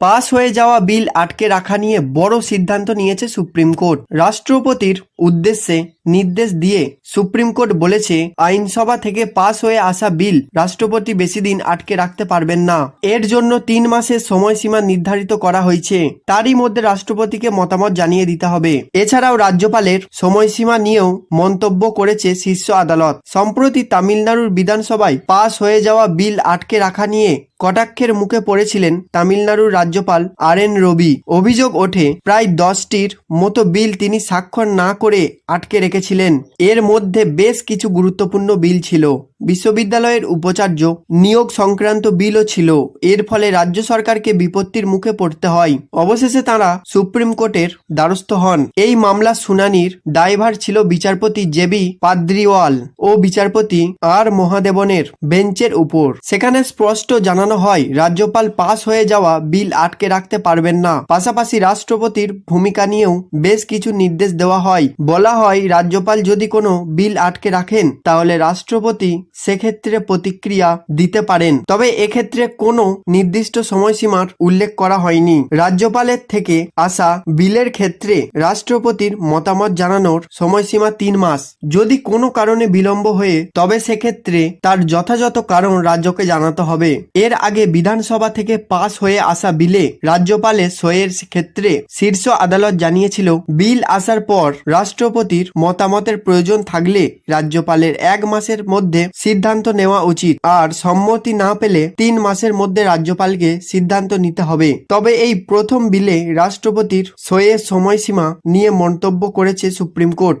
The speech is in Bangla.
পাস হয়ে যাওয়া বিল আটকে রাখা নিয়ে বড় সিদ্ধান্ত নিয়েছে সুপ্রিম কোর্ট। রাষ্ট্রপতির উদ্দেশ্যে নির্দেশ দিয়ে সুপ্রিম কোর্ট বলেছে, আইনসভা থেকে পাস হয়ে আসা বিল রাষ্ট্রপতি বেশি দিন আটকে রাখতে পারবেন না। এর জন্য তিন মাসের সময়সীমা নির্ধারিত করা হয়েছে। তারই মধ্যে রাষ্ট্রপতিকে মতামত জানিয়ে দিতে হবে। এছাড়াও রাজ্যপালের সময়সীমা নিয়েও মন্তব্য করেছে শীর্ষ আদালত। সম্প্রতি তামিলনাড়ুর বিধানসভায় পাস হয়ে যাওয়া বিল আটকে রাখা নিয়ে কটাক্ষের মুখে পড়েছিলেন তামিলনাড়ুর রাজ্যপাল আর এন রবি। অভিযোগ ওঠে, প্রায় দশটির মতো বিল তিনি স্বাক্ষর না করে আটকে রেখেছিলেন। এর মধ্যে বেশ কিছু গুরুত্বপূর্ণ বিল ছিল। বিশ্ববিদ্যালয়ের উপাচার্য নিয়োগ সংক্রান্ত বিলও ছিল। এর ফলে রাজ্য সরকারকে বিপত্তির মুখে পড়তে হয়। অবশেষে তারা সুপ্রিম কোর্টের দ্বারস্থ হন। এই মামলা শুনানির দায়ভার ছিল বিচারপতি জেবি পাদ্রিওয়াল ও বিচারপতি আর মহাদেবনের বেঞ্চের উপর। সেখানে স্পষ্ট জানানো হয়, রাজ্যপাল পাস হয়ে যাওয়া বিল আটকে রাখতে পারবেন না। পাশাপাশি রাষ্ট্রপতির ভূমিকা নিয়েও বেশ কিছু নির্দেশ দেওয়া হয়। বলা হয়, রাজ্যপাল যদি কোনো বিল আটকে রাখেন, তাহলে রাষ্ট্রপতি সেক্ষেত্রে প্রতিক্রিয়া দিতে পারেন। তবে এক্ষেত্রে কোনো নির্দিষ্ট সময়সীমার উল্লেখ করা হয়নি। রাজ্যপালের থেকে আসা বিলের ক্ষেত্রে রাষ্ট্রপতির মতামত জানানোর সময়সীমা তিন মাস। যদি কোনো কারণে বিলম্ব হয়ে, তবে সেক্ষেত্রে তার যথাযথ কারণ রাজ্যকে জানাতে হবে। এর আগে বিধানসভা থেকে পাস হয়ে আসা বিলে রাজ্যপালের সইয়ের ক্ষেত্রে শীর্ষ আদালত জানিয়েছিল, বিল আসার পর রাষ্ট্রপতির মতামতের প্রয়োজন থাকলে রাজ্যপালের এক মাসের মধ্যে সিদ্ধান্ত নেওয়া উচিত। আর সম্মতি না পেলে তিন মাসের মধ্যে রাজ্যপালকে সিদ্ধান্ত নিতে হবে। তবে এই প্রথম বিলে রাষ্ট্রপতির সইয়ের সময়সীমা নিয়ে মন্তব্য করেছে সুপ্রিম কোর্ট।